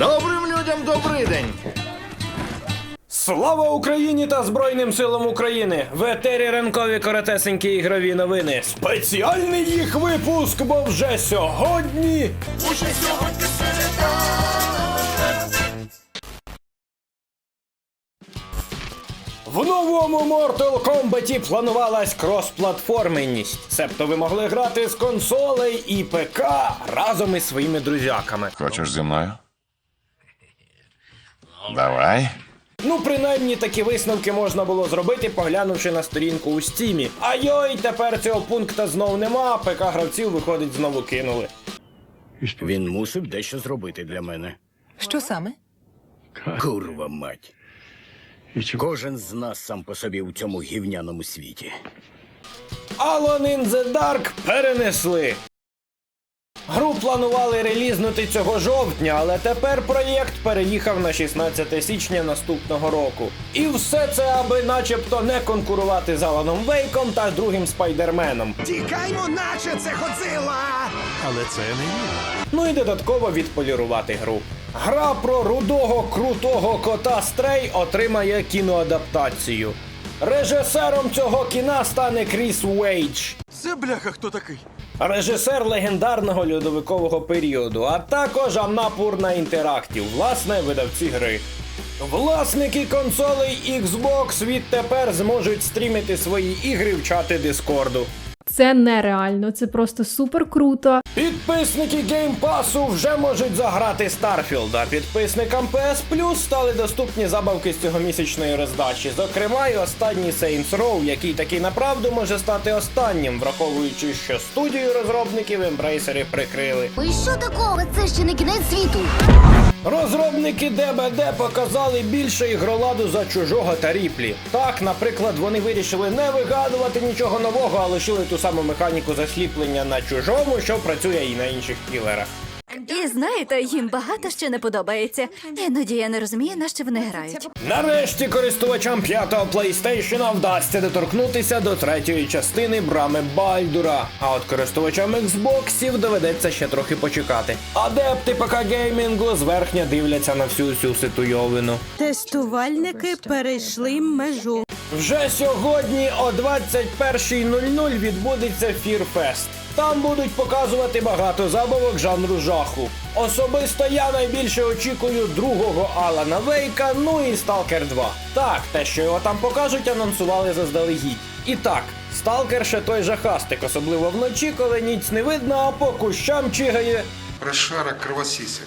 Добрим людям добрий день. Слава Україні та Збройним силам України! В етері ранкові коротесенькі ігрові новини. Спеціальний їх випуск, бо вже сьогодні. В новому Mortal Kombat планувалась кросплатформенність, себто ви могли грати з консолей і ПК разом із своїми друзяками. Хочеш зі мною? Давай. Ну, принаймні такі висновки можна було зробити, поглянувши на сторінку у стімі. А йой, тепер цього пункта знов нема, ПК гравців виходить знову кинули. Він мусив дещо зробити для мене. Що саме? Курва мать. Кожен з нас сам по собі у цьому гівняному світі. Alone in the Dark перенесли. Гру планували релізнути цього жовтня, але тепер проєкт переїхав на 16 січня наступного року. І все це, аби начебто не конкурувати з Аланом Вейком та другим спайдерменом. Тікаймо, наче це Годзила! Але це не він. Ну і додатково відполірувати гру. Гра про рудого крутого кота Стрей отримає кіноадаптацію. Режисером цього кіна стане Кріс Уейдж. Це бляха хто такий? Режисер легендарного льодовикового періоду, а також Анапурна Інтерактів, власне, видавці гри. Власники консолей Xbox відтепер зможуть стрімити свої ігри в чати Дискорду. Це нереально, це просто супер круто. Підписники Pass вже можуть заграти Starfield, а підписникам PS Plus стали доступні забавки з цьогомісячної роздачі, зокрема і останній Saints Row, який таки направду може стати останнім, враховуючи, що студію розробників ембрейсери прикрили. Ой, що такого? Це ще не кінець світу. Розробники ДБД показали більше ігроладу за чужого та ріплі. Так, наприклад, вони вирішили не вигадувати нічого нового, а лишили ту саму механіку засліплення на чужому, що працює і на інших кілерах. І знаєте, їм багато ще не подобається. Іноді я не розумію, на що вони грають. Нарешті користувачам п'ятого PlayStation вдасться доторкнутися до третьої частини брами Бальдура. А от користувачам Xboxів доведеться ще трохи почекати. Адепти ПК геймінгу зверхня дивляться на всю цю ситуйовину. Тестувальники перейшли межу. Вже сьогодні о 21.00 відбудеться Фірфест. Там будуть показувати багато забавок жанру жаху. Особисто я найбільше очікую другого Алана Вейка, ну і Сталкер 2. Так, те, що його там покажуть, анонсували заздалегідь. І так, Сталкер ще той жахастик, особливо вночі, коли ніц не видно, а по кущам чигає Розшарок кровосісів.